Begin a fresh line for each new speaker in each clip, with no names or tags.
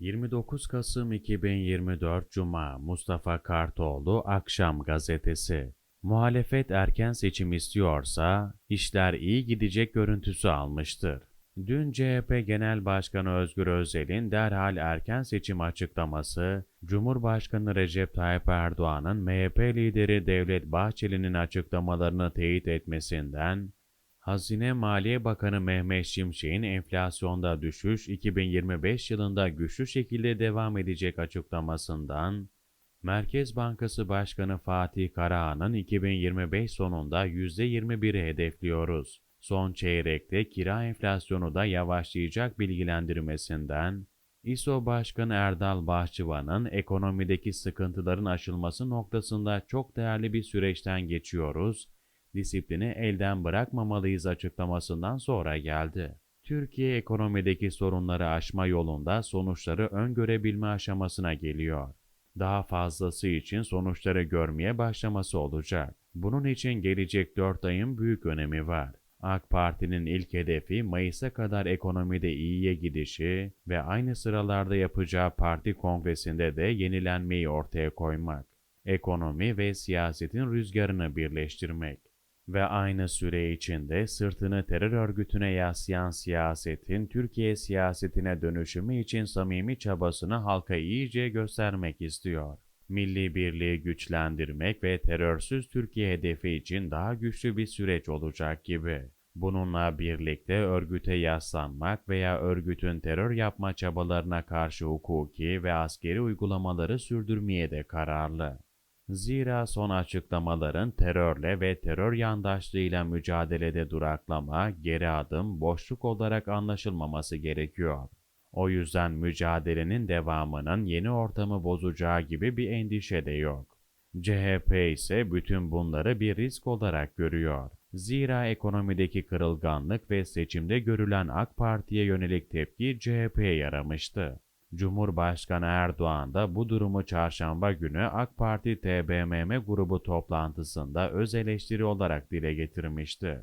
29 Kasım 2024 Cuma Mustafa Kartoğlu Akşam Gazetesi Muhalefet erken seçim istiyorsa işler iyi gidecek görüntüsü almıştır. Dün CHP Genel Başkanı Özgür Özel'in derhal erken seçim açıklaması, Cumhurbaşkanı Recep Tayyip Erdoğan'ın MHP lideri Devlet Bahçeli'nin açıklamalarını teyit etmesinden, Hazine Maliye Bakanı Mehmet Şimşek'in enflasyonda düşüş 2025 yılında güçlü şekilde devam edecek açıklamasından, Merkez Bankası Başkanı Fatih Karahan'ın 2025 sonunda %21'i hedefliyoruz. Son çeyrekte kira enflasyonu da yavaşlayacak bilgilendirmesinden, İSO Başkanı Erdal Bahçıvan'ın ekonomideki sıkıntıların aşılması noktasında çok değerli bir süreçten geçiyoruz, disiplini elden bırakmamalıyız açıklamasından sonra geldi. Türkiye ekonomideki sorunları aşma yolunda sonuçları öngörebilme aşamasına geliyor. Daha fazlası için sonuçları görmeye başlaması olacak. Bunun için gelecek 4 ayın büyük önemi var. AK Parti'nin ilk hedefi Mayıs'a kadar ekonomide iyiye gidişi ve aynı sıralarda yapacağı parti kongresinde de yenilenmeyi ortaya koymak. Ekonomi ve siyasetin rüzgarını birleştirmek ve aynı süre içinde sırtını terör örgütüne yaslayan siyasetin Türkiye siyasetine dönüşümü için samimi çabasını halka iyice göstermek istiyor. Milli birliği güçlendirmek ve terörsüz Türkiye hedefi için daha güçlü bir süreç olacak gibi. Bununla birlikte örgüte yaslanmak veya örgütün terör yapma çabalarına karşı hukuki ve askeri uygulamaları sürdürmeye de kararlı. Zira son açıklamaların terörle ve terör yandaşlığıyla mücadelede duraklama, geri adım, boşluk olarak anlaşılmaması gerekiyor. O yüzden mücadelenin devamının yeni ortamı bozacağı gibi bir endişe de yok. CHP ise bütün bunları bir risk olarak görüyor. Zira ekonomideki kırılganlık ve seçimde görülen AK Parti'ye yönelik tepki CHP'ye yaramıştı. Cumhurbaşkanı Erdoğan da bu durumu çarşamba günü AK Parti TBMM grubu toplantısında öz eleştiri olarak dile getirmişti.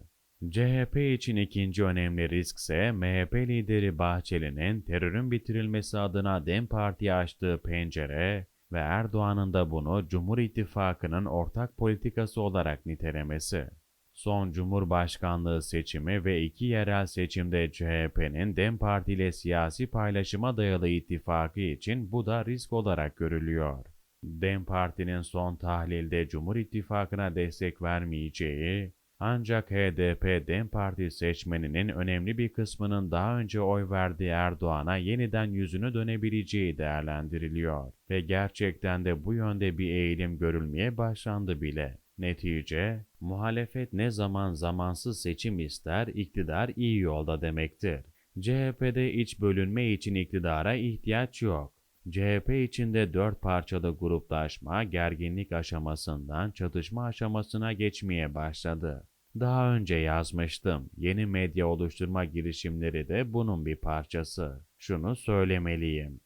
CHP için ikinci önemli risk ise MHP lideri Bahçeli'nin terörün bitirilmesi adına DEM Parti'ye açtığı pencere ve Erdoğan'ın da bunu Cumhur İttifakı'nın ortak politikası olarak nitelemesi. Son Cumhurbaşkanlığı seçimi ve iki yerel seçimde CHP'nin DEM Parti ile siyasi paylaşıma dayalı ittifakı için bu da risk olarak görülüyor. DEM Parti'nin son tahlilde Cumhur İttifakı'na destek vermeyeceği, ancak HDP DEM Parti seçmeninin önemli bir kısmının daha önce oy verdiği Erdoğan'a yeniden yüzünü dönebileceği değerlendiriliyor ve gerçekten de bu yönde bir eğilim görülmeye başlandı bile. Netice, muhalefet ne zaman zamansız seçim ister, iktidar iyi yolda demektir. CHP'de iç bölünme için iktidara ihtiyaç yok. CHP içinde dört parçalı gruplaşma gerginlik aşamasından çatışma aşamasına geçmeye başladı. Daha önce yazmıştım. Yeni medya oluşturma girişimleri de bunun bir parçası. Şunu söylemeliyim.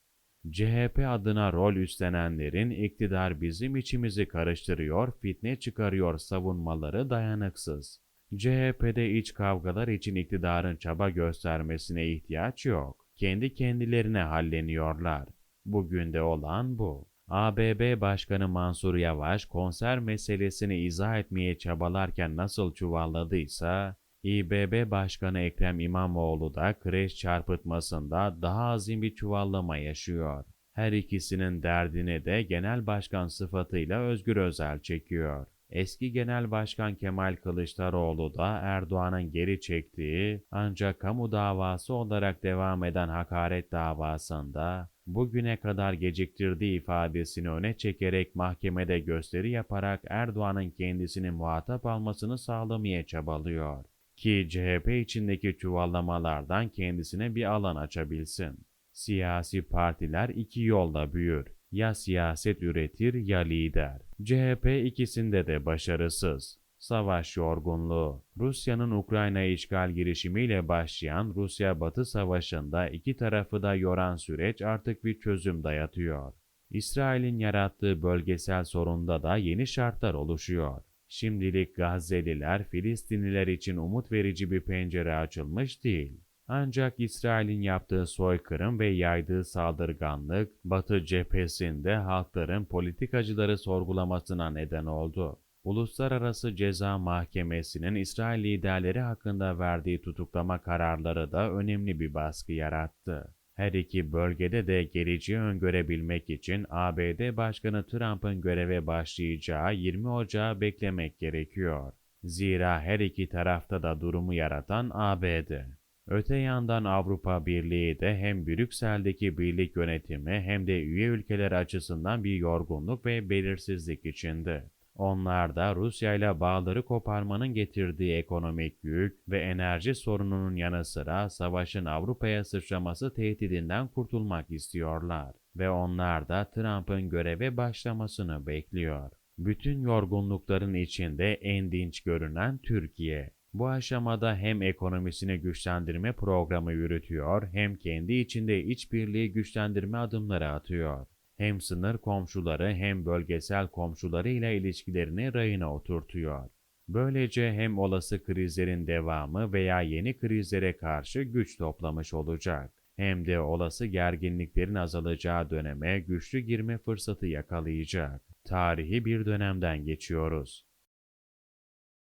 CHP adına rol üstlenenlerin iktidar bizim içimizi karıştırıyor, fitne çıkarıyor savunmaları dayanıksız. CHP'de iç kavgalar için iktidarın çaba göstermesine ihtiyaç yok. Kendi kendilerine halleniyorlar. Bugün de olan bu. ABB Başkanı Mansur Yavaş konser meselesini izah etmeye çabalarken nasıl çuvalladıysa, İBB Başkanı Ekrem İmamoğlu da kreş çarpıtmasında daha azim bir çuvallama yaşıyor. Her ikisinin derdini de genel başkan sıfatıyla Özgür Özel çekiyor. Eski Genel Başkan Kemal Kılıçdaroğlu da Erdoğan'ın geri çektiği ancak kamu davası olarak devam eden hakaret davasında bugüne kadar geciktirdiği ifadesini öne çekerek mahkemede gösteri yaparak Erdoğan'ın kendisini muhatap almasını sağlamaya çabalıyor ki CHP içindeki çuvallamalardan kendisine bir alan açabilsin. Siyasi partiler iki yolda büyür. Ya siyaset üretir ya lider. CHP ikisinde de başarısız. Savaş yorgunluğu. Rusya'nın Ukrayna işgal girişimiyle başlayan Rusya-Batı savaşında iki tarafı da yoran süreç artık bir çözüm dayatıyor. İsrail'in yarattığı bölgesel sorunda da yeni şartlar oluşuyor. Şimdilik Gazze'liler Filistinliler için umut verici bir pencere açılmış değil. Ancak İsrail'in yaptığı soykırım ve yaydığı saldırganlık, Batı cephesinde halkların politikacıları sorgulamasına neden oldu. Uluslararası Ceza Mahkemesi'nin İsrail liderleri hakkında verdiği tutuklama kararları da önemli bir baskı yarattı. Her iki bölgede de geleceği öngörebilmek için ABD Başkanı Trump'ın göreve başlayacağı 20 Ocağı beklemek gerekiyor. Zira her iki tarafta da durumu yaratan ABD. Öte yandan Avrupa Birliği de hem Brüksel'deki birlik yönetimi hem de üye ülkeler açısından bir yorgunluk ve belirsizlik içinde. Onlar da Rusya ile bağları koparmanın getirdiği ekonomik yük ve enerji sorununun yanı sıra savaşın Avrupa'ya sıçraması tehdidinden kurtulmak istiyorlar ve onlar da Trump'ın göreve başlamasını bekliyor. Bütün yorgunlukların içinde en dinç görünen Türkiye. Bu aşamada hem ekonomisini güçlendirme programı yürütüyor hem kendi içinde işbirliği güçlendirme adımları atıyor. Hem sınır komşuları hem bölgesel komşuları ile ilişkilerini rayına oturtuyor. Böylece hem olası krizlerin devamı veya yeni krizlere karşı güç toplamış olacak. Hem de olası gerginliklerin azalacağı döneme güçlü girme fırsatı yakalayacak. Tarihi bir dönemden geçiyoruz.